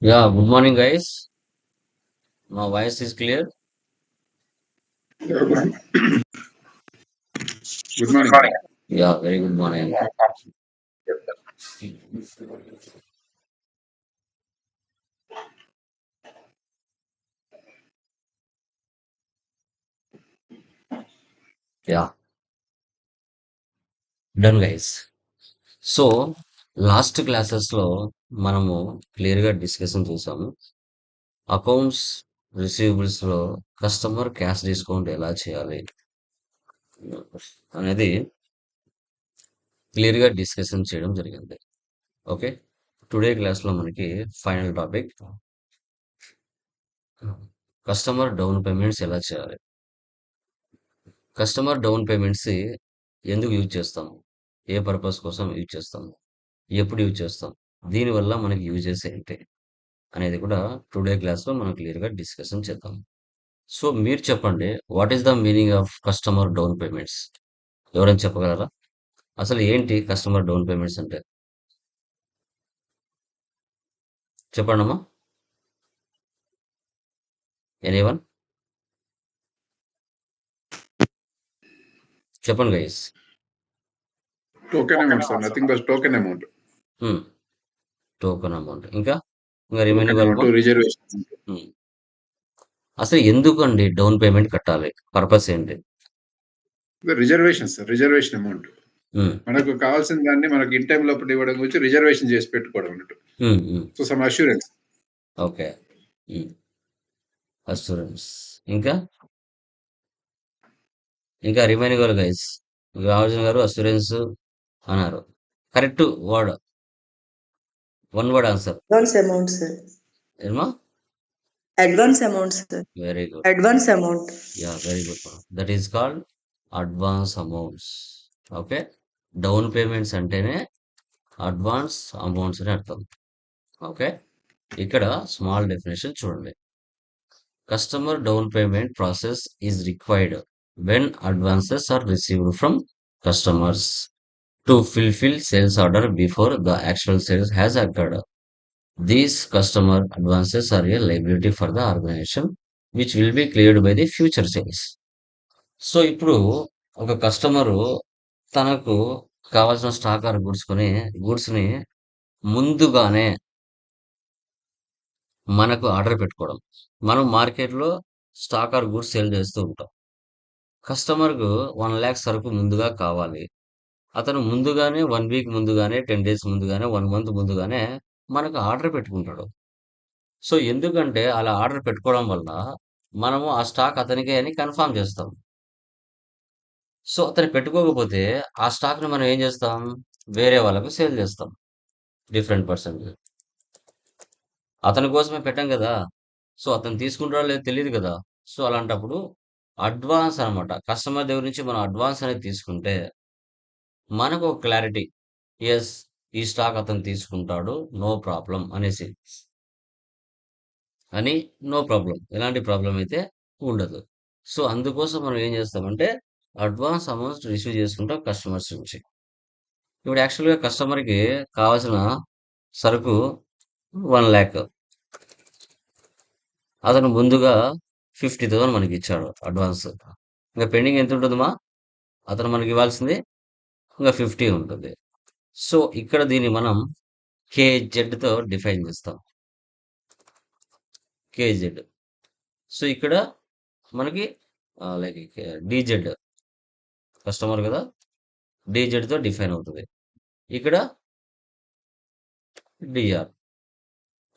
Yeah, good morning, guys. My voice is clear. Yeah, Good morning. Yeah, very good morning. Yeah, done, guys. So, last classes lo మనము క్లియర్గా discussion చూసాము. Accounts రిసీవబుల్స్లో customer cash discount ఎలా చేయాలి అనేది క్లియర్గా discussion చేయడం జరిగింది. ఓకే? టుడే క్లాస్లో మనకి final topic. Customer down payments ఎలా చేయాలి? కస్టమర్ డౌన్ పేమెంట్స్ ఎందుకు యూజ్ చేస్తాము? ఏ పర్పస్ కోసం యూజ్ చేస్తాము? ఎప్పుడు యూజ్ చేస్తాం? దీనివల్ల మనకి యూజెస్ ఏంటి? అనేది కూడా టుడే క్లాస్లో మనం క్లియర్గా డిస్కషన్ చేద్దాం. సో మీరు చెప్పండి what is the meaning of customer down payments? ఎవరైనా చెప్పగలరా? అసలు ఏంటి కస్టమర్ డౌన్ పేమెంట్స్ అంటే? చెప్పండి అమ్మా ఎనీవన్? చెప్పండి guys. Token amount, sir. Nothing but token amount. Token amount ఇంకా ఇంకా రిమైనింగ్ to reservation. అసలు ఎందుకు అండి డౌన్ పేమెంట్ కట్టాలి? పర్పస్ ఏంటి? Sir. Reservation amount. ఉమ్, మనకు కావాల్సిన దాన్ని మనకి ఇన్ టైం లోపల ఇవ్వడం గురించి రిజర్వేషన్ చేసి పెట్టుకోవడం అన్నట్టు. So some assurance okay assurance ఇంకా? ఇంకా రిమైనింగ్ వాళ్ళు గైస్ రాజన్ గారు అస్యూరెన్స్ అన్నారు. Correct word one word answer advance amount sir ఏమా? Advance amount sir very good advance amount ya very good that is called advance amounts okay down payments అంటేనే advance amounts అని అర్థం. Okay ఇక్కడ small definition చూడండి. Customer down payment process is required when advances are received from customers to fulfil sales order before the actual sales has occurred these customer advances are a liability for the organisation which will be cleared by the future sales so ఇప్పుడు ఒక customer తనకు కావాల్సిన stock or goods కొని ముందుగానే మనకు order పెట్టుకోవడం. మనం మార్కెట్లో స్టాక్ ఆర్ గూడ్స్ సేల్ చేస్తూ ఉంటాం. కస్టమర్కు వన్ ల్యాక్ సరుకు ముందుగా కావాలి. అతను ముందుగానే వన్ వీక్ ముందుగానే టెన్ డేస్ ముందుగానే వన్ మంత్ ముందుగానే మనకు ఆర్డర్ పెట్టుకుంటాడు. సో ఎందుకంటే అలా ఆర్డర్ పెట్టుకోవడం వల్ల మనము ఆ స్టాక్ అతనికే అని కన్ఫర్మ్ చేస్తాం. సో అతను పెట్టుకోకపోతే ఆ స్టాక్ని మనం ఏం చేస్తాం? వేరే వాళ్ళకు సేల్ చేస్తాం. డిఫరెంట్ పర్సన్ అతని కోసమే పెట్టాం కదా. సో అతను తీసుకుంటాడో లేదో తెలియదు కదా. సో అలాంటప్పుడు అడ్వాన్స్ అనమాట. కస్టమర్ దగ్గర నుంచి మనం అడ్వాన్స్ అనేది తీసుకుంటే మనకు ఒక క్లారిటీ. ఎస్ ఈ స్టాక్ అతను తీసుకుంటాడు నో ప్రాబ్లం అనేసి. అని నో ప్రాబ్లం. ఎలాంటి ప్రాబ్లం అయితే ఉండదు. సో అందుకోసం మనం ఏం చేస్తామంటే అడ్వాన్స్ అమౌంట్ రిసీవ్ చేసుకుంటాం కస్టమర్స్ నుంచి. ఇప్పుడు యాక్చువల్గా కస్టమర్కి కావాల్సిన సరుకు వన్ ల్యాక్. అతను ముందుగా ఫిఫ్టీ థౌసండ్ మనకి ఇచ్చాడు అడ్వాన్స్. ఇంకా పెండింగ్ ఎంత ఉంటుందమ్మా? అతను మనకి ఇవ్వాల్సింది ఇంకా ఫిఫ్టీ ఉంటుంది. సో ఇక్కడ దీన్ని మనం కేజెడ్తో డిఫైన్ చేస్తాం. K Z. సో ఇక్కడ మనకి లైక్ డీజెడ్. కస్టమర్ కదా? డీజెడ్తో డిఫైన్ అవుతుంది. ఇక్కడ డిఆర్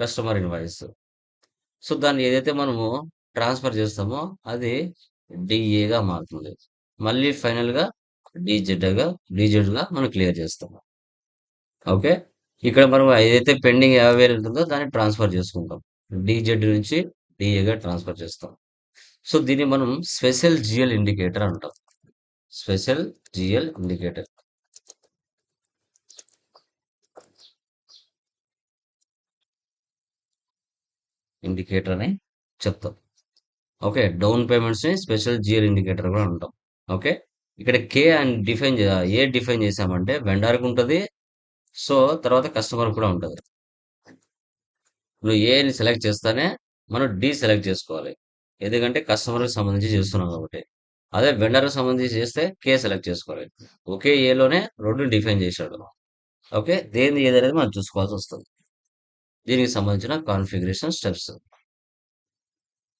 కస్టమర్ ఇన్వాయిస్. సో దాన్ని ఏదైతే మనము ట్రాన్స్ఫర్ చేస్తామో అది డిఏగా మారుతుంది. మళ్ళీ ఫైనల్గా డీజెడ్గా డీజెడ్గా మనం క్లియర్ చేస్తాం. ఓకే? ఇక్కడ మనం ఏదైతే పెండింగ్ యాభై వేలు ఉంటుందో దాన్ని ట్రాన్స్ఫర్ చేసుకుంటాం. డీజెడ్ నుంచి డిఏగా ట్రాన్స్ఫర్ చేస్తాం. సో దీన్ని మనం స్పెషల్ జిఎల్ ఇండికేటర్ అంటాం. Special GL indicator. ఇండికేటర్ అని చెప్తాం. ఓకే? డౌన్ పేమెంట్స్ని స్పెషల్ జిఎల్ ఇండికేటర్ కూడా అంటాం. ఓకే? ఇక్కడ కే అని డిఫైన్ ఏ డిఫైన్ చేసామంటే వెండర్కి ఉంటుంది. సో తర్వాత కస్టమర్ కూడా ఉంటుంది. నువ్వు ఏని సెలెక్ట్ చేస్తానే మనం డి సెలెక్ట్ చేసుకోవాలి. ఎందుకంటే కస్టమర్కి సంబంధించి చేస్తున్నాం కాబట్టి. అదే వెండర్కి సంబంధించి చేస్తే కే సెలెక్ట్ చేసుకోవాలి. ఒకే ఏలోనే రెండు డిఫైన్ చేశాడు. ఓకే దేని ఏదనేది మనం చూసుకోవాల్సి వస్తుంది. దీనికి సంబంధించిన configuration steps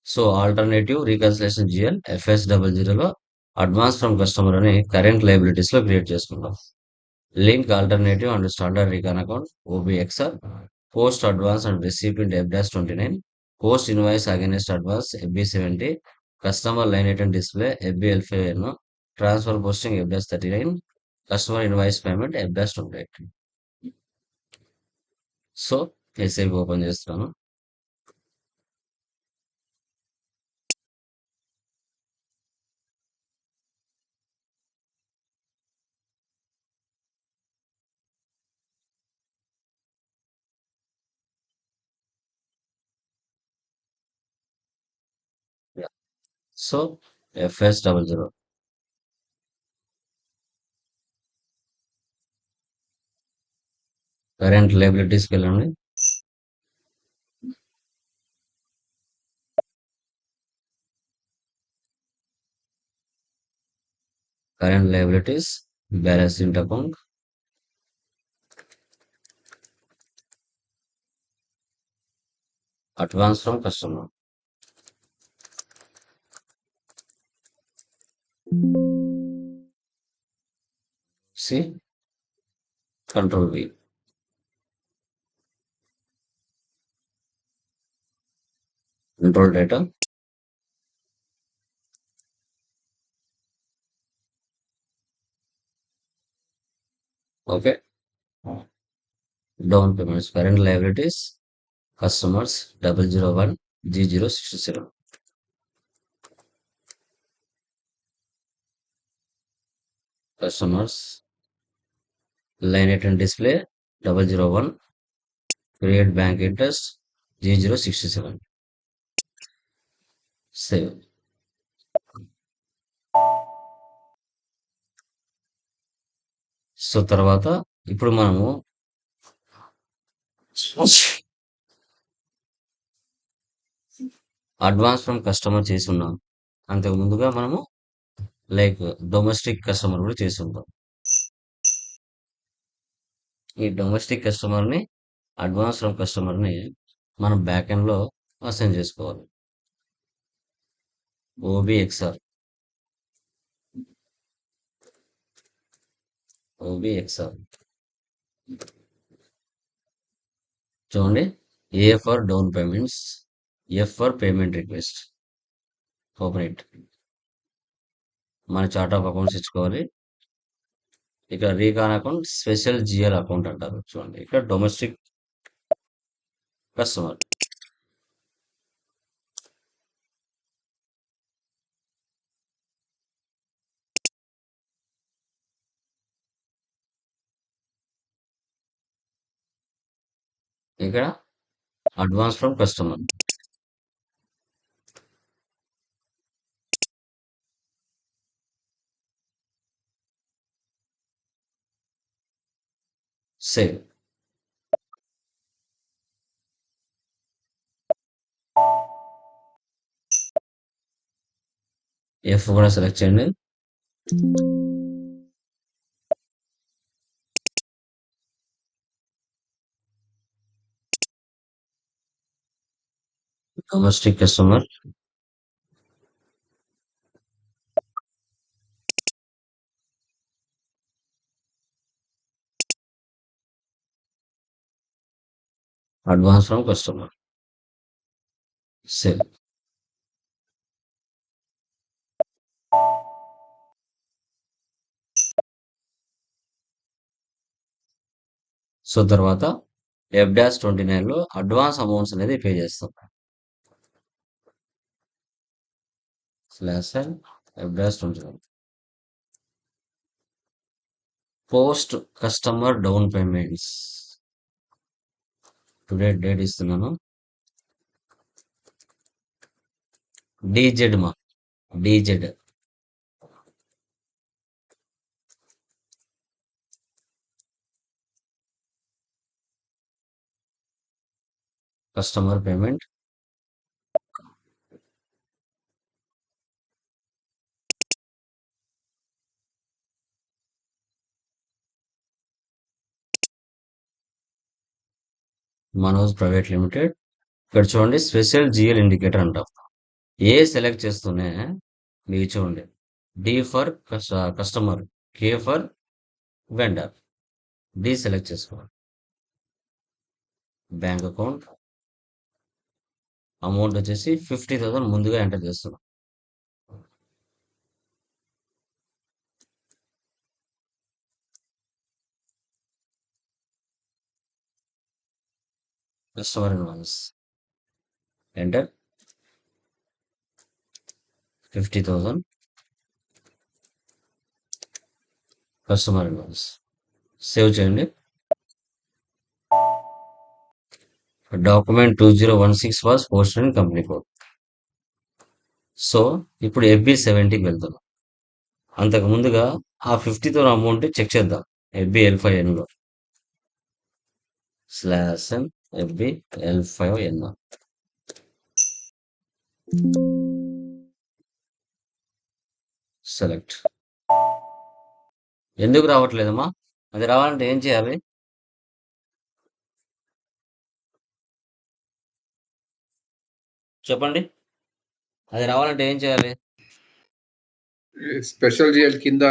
so alternative reconciliation GL FS double జీరోలో అడ్వాన్స్ ఫ్రమ్ కస్టమర్ అని కరెంట్ లైబిలిటీస్లో క్రియేట్ చేసుకుంటాం link alternative and standard recon account OBXR post advance and receipt F dash twenty nine post invoice against advance FB seventy customer line item display FB L five N transfer posting F dash thirty nine customer invoice payment F dash twenty eight so SAP open చేస్తున్నాను so FS double zero. Current లైబిలిటీస్కి వెళ్ళండి current liabilities balance ఇంట్ account advance from customer. See? Control V. Control data. Okay. Down payments. Current liabilities. Customers 001 G067. Customers line item display double zero one create bank interest G zero sixty seven save so తర్వాత ఇప్పుడు మనము advance from customer చేసి ఉన్నాం. అంతకు ముందుగా మనము like domestic customer కూడా చేసి ఉంటాం ఈ డొమెస్టిక్ కస్టమర్ని అడ్వాన్స్ ఫ్రమ్ కస్టమర్ని మనం బ్యాక్ ఎండ్లో అసైన్ చేసుకోవాలి. ఓబిఎక్స్ఆర్. ఓబిఎక్స్ఆర్. చూడండి A for down payments F for payment request. Open it. మన చార్ట్ ఆఫ్ అకౌంట్స్ ఇచ్చుకోవాలి. ఇక్కడ recon account special GL account అంటారు చూడండి. ఇక్కడ డొమెస్టిక్ కస్టమర్. ఇక్కడ advance from customer. Save F కూడా సెలెక్ట్ చేయండి డొమెస్టిక్ కస్టమర్ అడ్వాన్స్ అడ్వాన్స్లోకి కస్టమర్ సెల్ సో తర్వాత ఎఫ్ డాష్ ట్వంటీ నైన్లో అడ్వాన్స్ అమౌంట్స్ అనేది పే చేస్తాం. Slash F dash twenty nine. Post customer down payments. Today date ఇస్తున్నాను. DZ మా. DZ customer payment Manoj private limited. ఇక్కడ చూడండి స్పెషల్ జిఎల్ ఇండికేటర్ అంటాం. ఏ సెలెక్ట్ చేస్తూనే మీకు చూడండి. D for customer K for vendor D select చేసుకోవాలి. Bank account amount వచ్చేసి ఫిఫ్టీ థౌసండ్ ముందుగా ఎంటర్ చేస్తున్నాం. Customer invoice enter fifty thousand customer invoice save చేయండి. Document two zero one six was post and company code so ఇప్పుడు FB సెవెంటీకి వెళ్తున్నాం అంతకు ముందుగా ఆ ఫిఫ్టీ థౌసండ్ అమౌంట్ చెక్ చేద్దాం. FB L five ఎన్లో slash N FB L five N select ఎందుకు రావట్లేదమ్మా? అది రావాలంటే ఏం చేయాలి? చెప్పండి. అది రావాలంటే ఏం చేయాలి? స్పెషల్ జిఎల్ కింద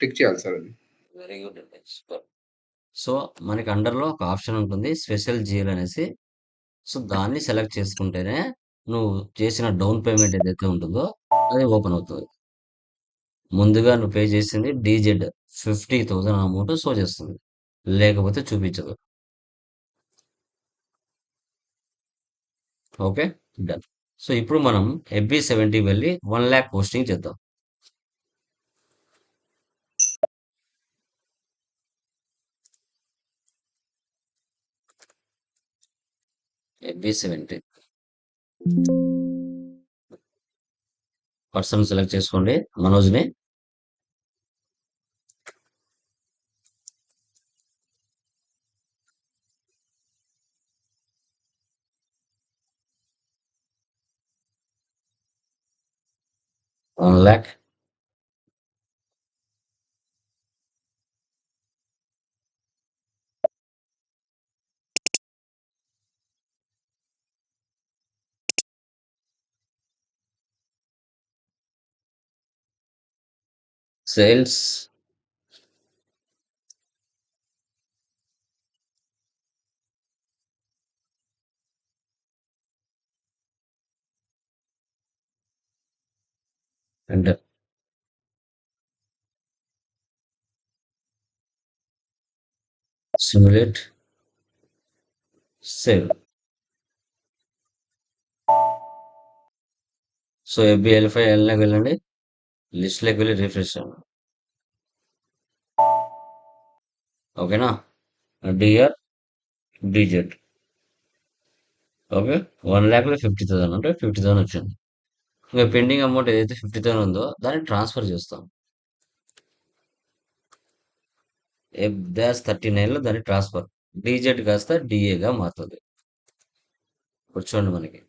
టిక్ చేయాలి సార్ అది. వెరీ గుడ్ సూపర్ సో మనకి అండర్లో ఒక ఆప్షన్ ఉంటుంది. స్పెషల్ జిఎల్ అనేసి. సో దాన్ని సెలెక్ట్ చేసుకుంటేనే నువ్వు చేసిన డౌన్ పేమెంట్ ఏదైతే ఉంటుందో అది ఓపెన్ అవుతుంది. ముందుగా నువ్వు పే చేసింది DZ fifty thousand amount show చేస్తుంది. లేకపోతే చూపించదు. ఓకే? డన్. సో ఇప్పుడు మనం ఎఫ్బి సెవెంటీ వెళ్ళి వన్ ల్యాక్ పోస్టింగ్ చేద్దాం. ఎఫ్బి సెవెంటీ పర్సన్ సెలెక్ట్ చేసుకోండి. మనోజ్ని. One lakh sales and simulate save so FB L five ఎల్లోకి వెళ్ళండి లిస్ట్లోకి వెళ్ళి రిఫ్రెష్ అవ్వండి. ఓకేనా? DR DZ. ఓకే వన్ ల్యాక్లో ఫిఫ్టీ థౌసండ్ అంటే ఫిఫ్టీ థౌసండ్ వచ్చింది. ఇంకా పెండింగ్ అమౌంట్ ఏదైతే ఫిఫ్టీ థౌసండ్ ఉందో దాన్ని ట్రాన్స్ఫర్ చేస్తాం. ఎఫ్ డాష్ థర్టీ నైన్లో దాన్ని ట్రాన్స్ఫర్. డీజెడ్ కాస్త డిఏగా మారుతుంది. కూర్చోండి మనకి.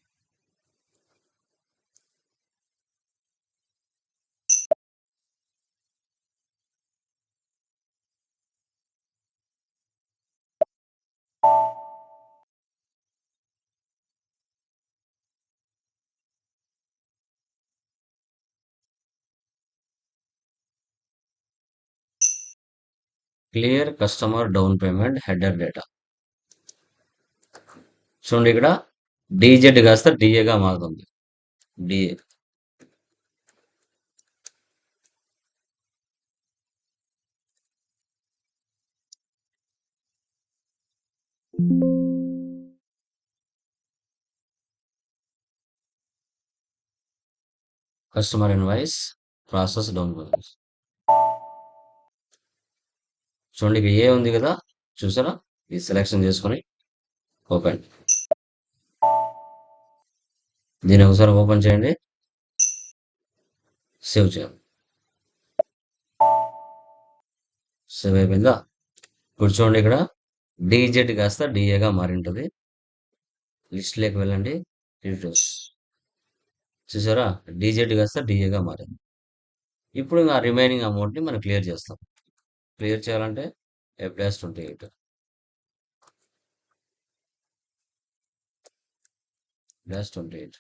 Clear customer down payment header data చూడండి ఇక్కడ డీజెడ్ కాస్త డిఏగా మారుతుంది. DA customer invoice process down payment చూడండి ఇక ఏ ఉంది కదా చూసారా? ఇది సెలెక్షన్ చేసుకొని ఓపెన్ దీన్ని ఒకసారి ఓపెన్ చేయండి. సేవ్ చేయండి సేవ్ అయిపోయిందా? ఇప్పుడు చూడండి ఇక్కడ డీజెడ్ కాస్త డిఏగా మారి ఉంటుంది లిస్ట్లోకి వెళ్ళండి. రిఫ్రెష్ చూసారా? డీజెడ్ కాస్త డిఏగా మారింది. ఇప్పుడు ఆ రిమైనింగ్ అమౌంట్ని మనం క్లియర్ చేస్తాం. క్లియర్ చేయాలంటే F dash twenty eight dash twenty eight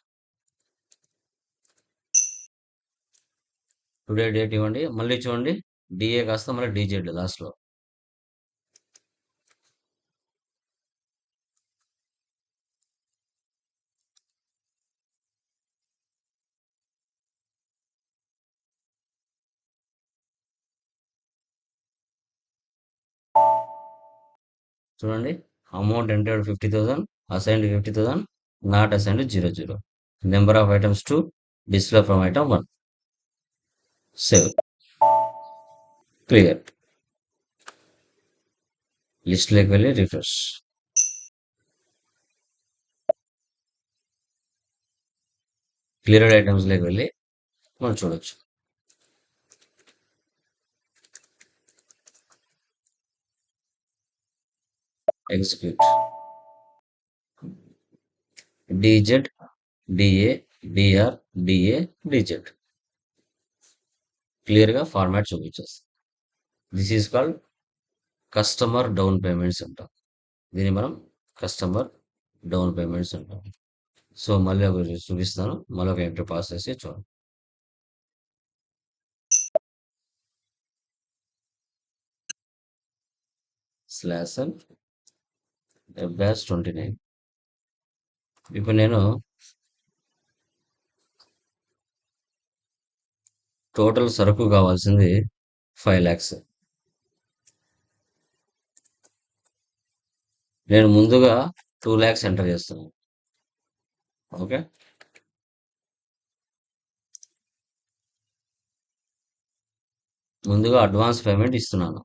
today date ఇవ్వండి మళ్ళీ చూడండి డిఏ కాస్త మళ్ళీ డీజెడ్ లాస్ట్లో. చూడండి. Amount entered fifty thousand assigned fifty thousand not assigned zero zero number of items to display from item one save clear లిస్ట్లోకి వెళ్ళి refresh cleared ఐటమ్స్లోకి వెళ్ళి మనం చూడొచ్చు. Execute. DZ DA DR DA DZ. క్లియర్గా format చూపించేస్తుంది this is called customer down payments అంటాం దీన్ని మనం customer down payments అంటాం సో మళ్ళీ ఒక చూపిస్తాను. మళ్ళీ ఒక ఎంటర్ పాస్ చేసి చూడండి. స్లాష్ అండ్ బ్యాస్ ట్వంటీ నైన్ ఇప్పుడు నేను టోటల్ సరుకు కావాల్సింది ఫైవ్ ల్యాక్స్ నేను ముందుగా టూ ల్యాక్స్ ఎంటర్ చేస్తున్నాను ఓకే? ముందుగా అడ్వాన్స్ పేమెంట్ ఇస్తున్నాను.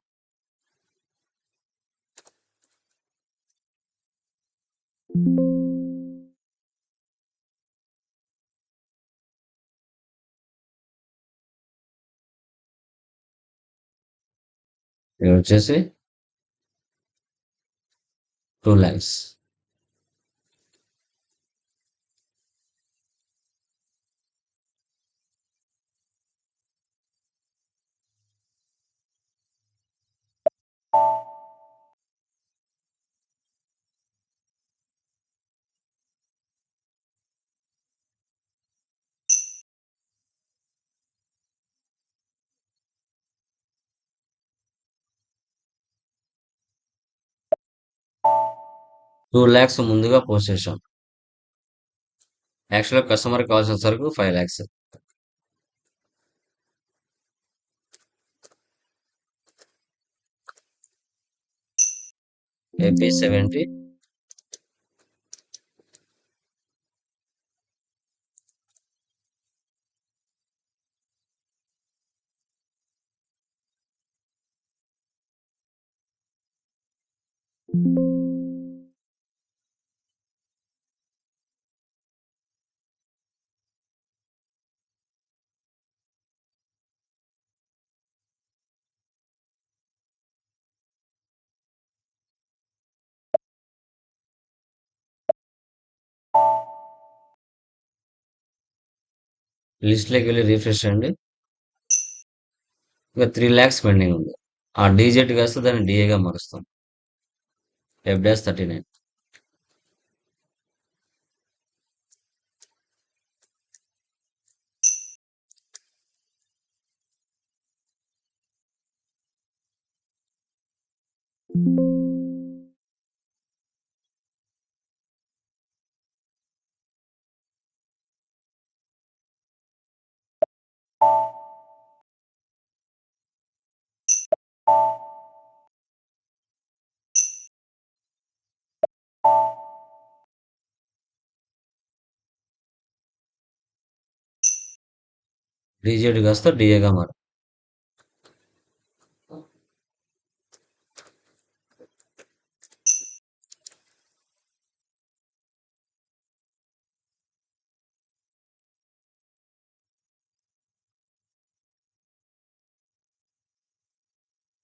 ఇది వచ్చేసి టూ టూ ల్యాక్స్ ముందుగా పోస్ట్ చేశాం. యాక్చువల్గా కస్టమర్ కావాల్సిన సరుకు ఫైవ్ ల్యాక్స్ ఏపీ సెవెంటీ లిస్ట్లోకి వెళ్ళి రిఫ్రెష్ చేయండి. ఇంకా త్రీ ల్యాక్స్ పెండింగ్ ఉంది. ఆ డీజెట్ కాస్తే దాన్ని డిఏగా మారుస్తాం. F dash thirty nine DZ కాస్త డిఏగా మారు.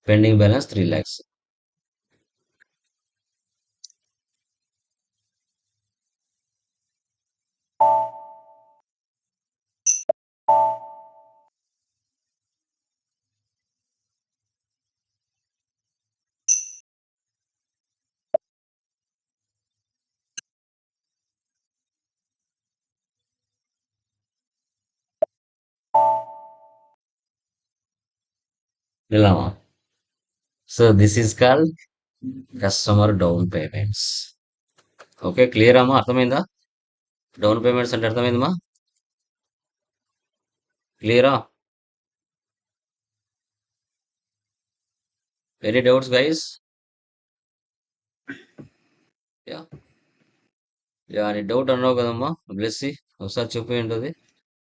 Pending balance three lakhs. వెళ్ళామా so this is called customer down payments okay clear అమ్మా? అర్థమైందా? డౌన్ పేమెంట్స్ అంటే అర్థమైందమ్మా? క్లియరా any doubts guys ya ya అని డౌట్ అన్నావు కదమ్మా? బ్లెస్సి ఒకసారి చెప్పు ఏంటది?